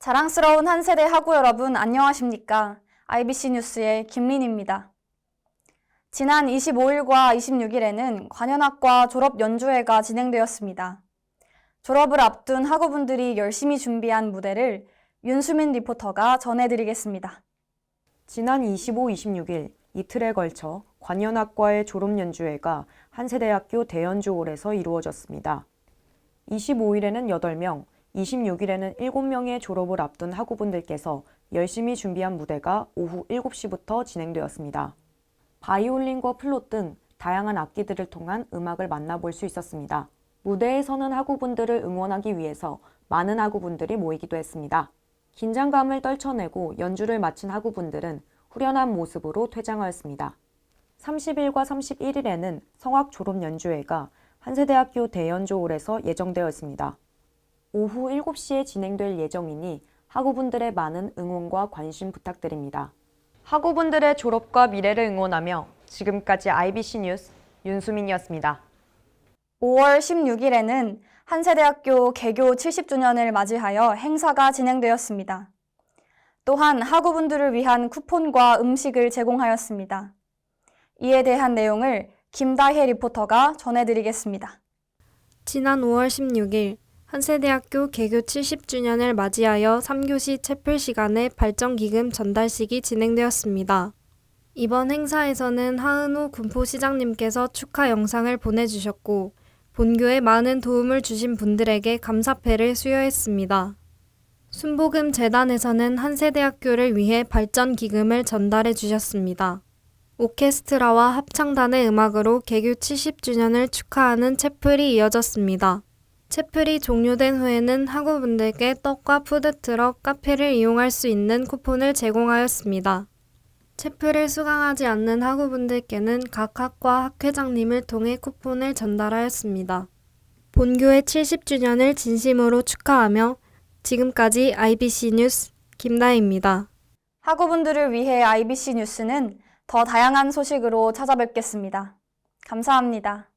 자랑스러운 한 세대 학우 여러분 안녕하십니까? IBC 뉴스의 김린입니다. 지난 25일과 26일에는 관현악과 졸업 연주회가 진행되었습니다. 졸업을 앞둔 학우분들이 열심히 준비한 무대를 윤수민 리포터가 전해드리겠습니다. 지난 25, 26일 이틀에 걸쳐 관현악과의 졸업 연주회가 한세대학교 대연주홀에서 이루어졌습니다. 25일에는 8명, 26일에는 7명의 졸업을 앞둔 학우분들께서 열심히 준비한 무대가 오후 7시부터 진행되었습니다. 바이올린과 플룻 등 다양한 악기들을 통한 음악을 만나볼 수 있었습니다. 무대에 서는 학우분들을 응원하기 위해서 많은 학우분들이 모이기도 했습니다. 긴장감을 떨쳐내고 연주를 마친 학우분들은 후련한 모습으로 퇴장하였습니다. 30일과 31일에는 성악 졸업 연주회가 한세대학교 대연주홀에서 예정되어 있습니다. 오후 7시에 진행될 예정이니 학우분들의 많은 응원과 관심 부탁드립니다. 학우분들의 졸업과 미래를 응원하며 지금까지 IBC 뉴스 윤수민이었습니다. 5월 16일에는 한세대학교 개교 70주년을 맞이하여 행사가 진행되었습니다. 또한 학우분들을 위한 쿠폰과 음식을 제공하였습니다. 이에 대한 내용을 김다혜 리포터가 전해드리겠습니다. 지난 5월 16일 한세대학교 개교 70주년을 맞이하여 3교시 채플 시간에 발전기금 전달식이 진행되었습니다. 이번 행사에서는 하은우 군포시장님께서 축하 영상을 보내주셨고 본교에 많은 도움을 주신 분들에게 감사패를 수여했습니다. 순복음 재단에서는 한세대학교를 위해 발전 기금을 전달해 주셨습니다. 오케스트라와 합창단의 음악으로 개교 70주년을 축하하는 채플이 이어졌습니다. 채플이 종료된 후에는 학우분들께 떡과 푸드트럭, 카페를 이용할 수 있는 쿠폰을 제공하였습니다. 채플을 수강하지 않는 학우분들께는 각 학과 학회장님을 통해 쿠폰을 전달하였습니다. 본교의 70주년을 진심으로 축하하며 지금까지 IBC 뉴스 김다혜입니다. 학우분들을 위해 IBC 뉴스는 더 다양한 소식으로 찾아뵙겠습니다. 감사합니다.